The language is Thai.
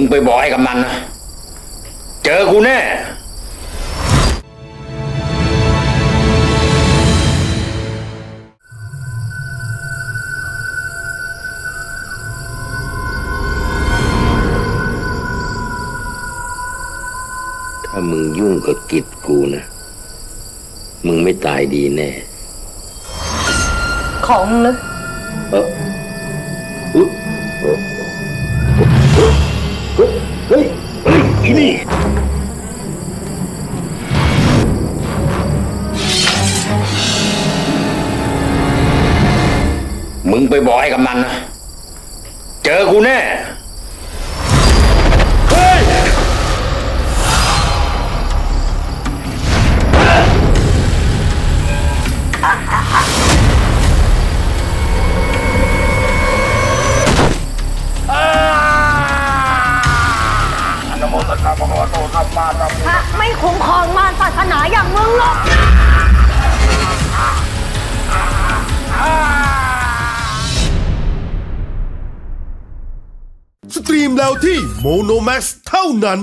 มึงไปบอกให้กำนันนะเจอกูแน่ถ้ามึงยุ่งกับกิจกูนะ มึงไม่ตายดีแน่ ของลึกเอออุ๊ย มึงไปบอกให้กำนันนะเจอกูแน่ เฮ้ย พระไม่คุ้มครองมารศาสนาอย่างมึงหรอก สตรีมแล้วที่โมโนแม x เท่านั้น